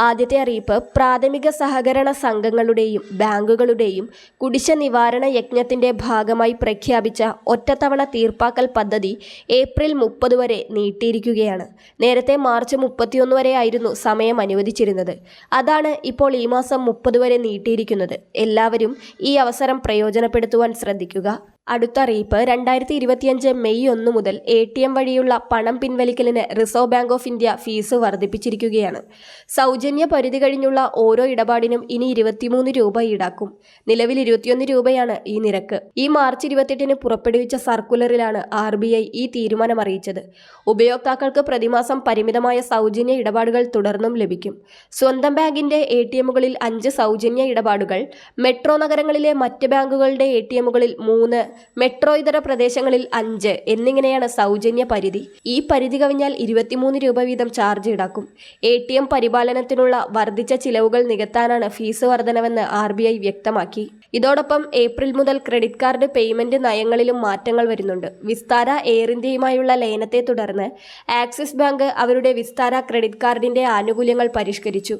ആദ്യത്തെ അറിയിപ്പ് പ്രാഥമിക സഹകരണ സംഘങ്ങളുടെയും ബാങ്കുകളുടെയും കുടിശ്ശ നിവാരണ യജ്ഞത്തിന്റെ ഭാഗമായി പ്രഖ്യാപിച്ച ഒറ്റത്തവണ തീർപ്പാക്കൽ പദ്ധതി ഏപ്രിൽ മുപ്പത് വരെ നീട്ടിയിരിക്കുകയാണ്. നേരത്തെ മാർച്ച് മുപ്പത്തിയൊന്ന് വരെ ആയിരുന്നു സമയം അനുവദിച്ചിരുന്നത്. അതാണ് ഇപ്പോൾ ഈ മാസം മുപ്പത് വരെ നീട്ടിയിരിക്കുന്നത്. എല്ലാവരും ഈ അവസരം പ്രയോജനപ്പെടുത്തുവാൻ ശ്രദ്ധിക്കുക. അടുത്ത അറിയിപ്പ് രണ്ടായിരത്തി ഇരുപത്തിയഞ്ച് മെയ് ഒന്ന് മുതൽ എ ടി എം വഴിയുള്ള പണം പിൻവലിക്കലിന് reserve bank of India fees വർദ്ധിപ്പിച്ചിരിക്കുകയാണ്. സൗജന്യ പരിധി കഴിഞ്ഞുള്ള ഓരോ ഇടപാടിനും ഇനി ഇരുപത്തിമൂന്ന് രൂപ ഈടാക്കും. നിലവിൽ ഇരുപത്തിയൊന്ന് രൂപയാണ് ഈ നിരക്ക്. ഈ മാർച്ച് ഇരുപത്തെട്ടിന് പുറപ്പെടുവിച്ച സർക്കുലറിലാണ് ആർ ബി ഐ ഈ തീരുമാനം അറിയിച്ചത്. ഉപയോക്താക്കൾക്ക് പ്രതിമാസം പരിമിതമായ സൗജന്യ ഇടപാടുകൾ തുടർന്നും ലഭിക്കും. സ്വന്തം ബാങ്കിന്റെ എ ടി എമ്മുകളിൽ അഞ്ച് സൗജന്യ ഇടപാടുകൾ മെട്രോ നഗരങ്ങളിലെ മറ്റ് ബാങ്കുകളുടെ എ ടി എമ്മുകളിൽ മൂന്ന് മെട്രോ ഇതര പ്രദേശങ്ങളിൽ അഞ്ച് എന്നിങ്ങനെയാണ് സൗജന്യ പരിധി. ഈ പരിധി കവിഞ്ഞാൽ ഇരുപത്തിമൂന്ന് രൂപ വീതം ചാർജ് ഈടാക്കും. എ ടി എം പരിപാലനത്തിനുള്ള വർദ്ധിച്ച ചിലവുകൾ നികത്താനാണ് ഫീസ് വർധനവെന്ന് ആർ വ്യക്തമാക്കി. ഇതോടൊപ്പം ഏപ്രിൽ മുതൽ ക്രെഡിറ്റ് കാർഡ് പേയ്മെന്റ് നയങ്ങളിലും മാറ്റങ്ങൾ വരുന്നുണ്ട്. വിസ്താര എയർ ഇന്ത്യയുമായുള്ള ലയനത്തെ തുടർന്ന് ആക്സിസ് ബാങ്ക് അവരുടെ വിസ്താര ക്രെഡിറ്റ് കാർഡിന്റെ ആനുകൂല്യങ്ങൾ പരിഷ്കരിച്ചു.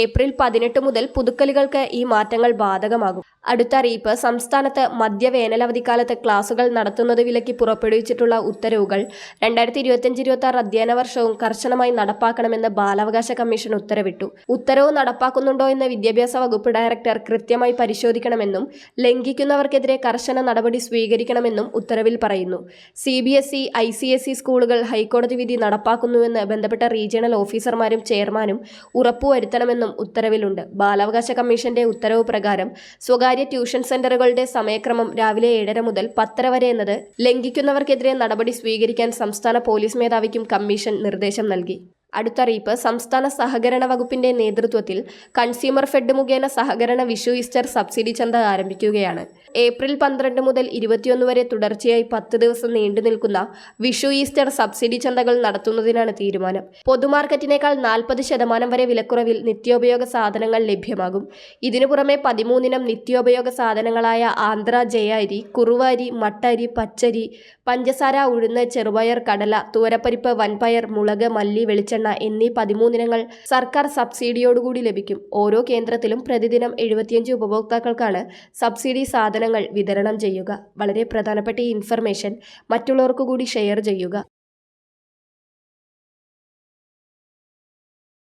ഏപ്രിൽ പതിനെട്ട് മുതൽ പുതുക്കലുകൾക്ക് ഈ മാറ്റങ്ങൾ ബാധകമാകും. അടുത്ത അറിയിപ്പ് സംസ്ഥാനത്ത് മധ്യവേനലവധിക്കാലത്ത് ക്ലാസുകൾ നടത്തുന്നത് വിലക്കി പുറപ്പെടുവിച്ചിട്ടുള്ള ഉത്തരവുകൾ രണ്ടായിരത്തി ഇരുപത്തിയഞ്ച് ഇരുപത്തി ആറ് അധ്യയന വർഷവും കർശനമായി നടപ്പാക്കണമെന്ന് ബാലാവകാശ കമ്മീഷൻ ഉത്തരവിട്ടു. ഉത്തരവ് നടപ്പാക്കുന്നുണ്ടോ എന്ന് വിദ്യാഭ്യാസ വകുപ്പ് ഡയറക്ടർ കൃത്യമായി പരിശോധിക്കണമെന്നും ലംഘിക്കുന്നവർക്കെതിരെ കർശന നടപടി സ്വീകരിക്കണമെന്നും ഉത്തരവിൽ പറയുന്നു. C B S E I C S E സ്കൂളുകൾ ഹൈക്കോടതി വിധി നടപ്പാക്കുന്നുവെന്ന് ബന്ധപ്പെട്ട റീജിയണൽ ഓഫീസർമാരും ചെയർമാനും ഉറപ്പുവരുത്തണമെന്നും ഉത്തരവിലുണ്ട്. ബാലാവകാശ കമ്മീഷന്റെ ഉത്തരവ് പ്രകാരം സ്വകാര്യ ട്യൂഷൻ സെന്ററുകളുടെ സമയക്രമം രാവിലെ ഏഴര മുതൽ പത്തര വരെ എന്നത് ലംഘിക്കുന്നവർക്കെതിരെ നടപടി സ്വീകരിക്കാൻ സംസ്ഥാന പോലീസ് മേധാവിക്കും കമ്മീഷൻ നിർദ്ദേശം നൽകി. അടുത്തറിയിപ്പ് സംസ്ഥാന സഹകരണ വകുപ്പിന്റെ നേതൃത്വത്തിൽ കൺസ്യൂമർ ഫെഡ് മുഖേന സഹകരണ വിഷു ഈസ്റ്റർ സബ്സിഡി ചന്ത ആരംഭിക്കുകയാണ്. ഏപ്രിൽ പന്ത്രണ്ട് മുതൽ ഇരുപത്തിയൊന്ന് വരെ തുടർച്ചയായി പത്ത് ദിവസം നീണ്ടു നിൽക്കുന്ന വിഷു ഈസ്റ്റർ സബ്സിഡി ചന്തകൾ നടത്തുന്നതിനാണ് തീരുമാനം. പൊതുമാർക്കറ്റിനേക്കാൾ നാൽപ്പത് ശതമാനം വരെ വിലക്കുറവിൽ നിത്യോപയോഗ സാധനങ്ങൾ ലഭ്യമാകും. ഇതിനു പുറമെ പതിമൂന്നിനം നിത്യോപയോഗ സാധനങ്ങളായ ആന്ധ്ര ജയ അരി കുറുവാരി മട്ടരി പച്ചരി പഞ്ചസാര ഉഴുന്ന് ചെറുപയർ കടല തുവരപ്പരിപ്പ് വൻപയർ മുളക് മല്ലി വെളിച്ചെണ്ണ എന്നീ പതിമൂന്നിനങ്ങൾ സർക്കാർ സബ്സിഡിയോടുകൂടി ലഭിക്കും. ഓരോ കേന്ദ്രത്തിലും പ്രതിദിനം എഴുപത്തിയഞ്ച് ഉപഭോക്താക്കൾക്കാണ് സബ്സിഡി സാധനങ്ങൾ വിതരണം ചെയ്യുക. വളരെ പ്രധാനപ്പെട്ട ഈ ഇൻഫർമേഷൻ മറ്റുള്ളവർക്ക് കൂടി ഷെയർ ചെയ്യുക.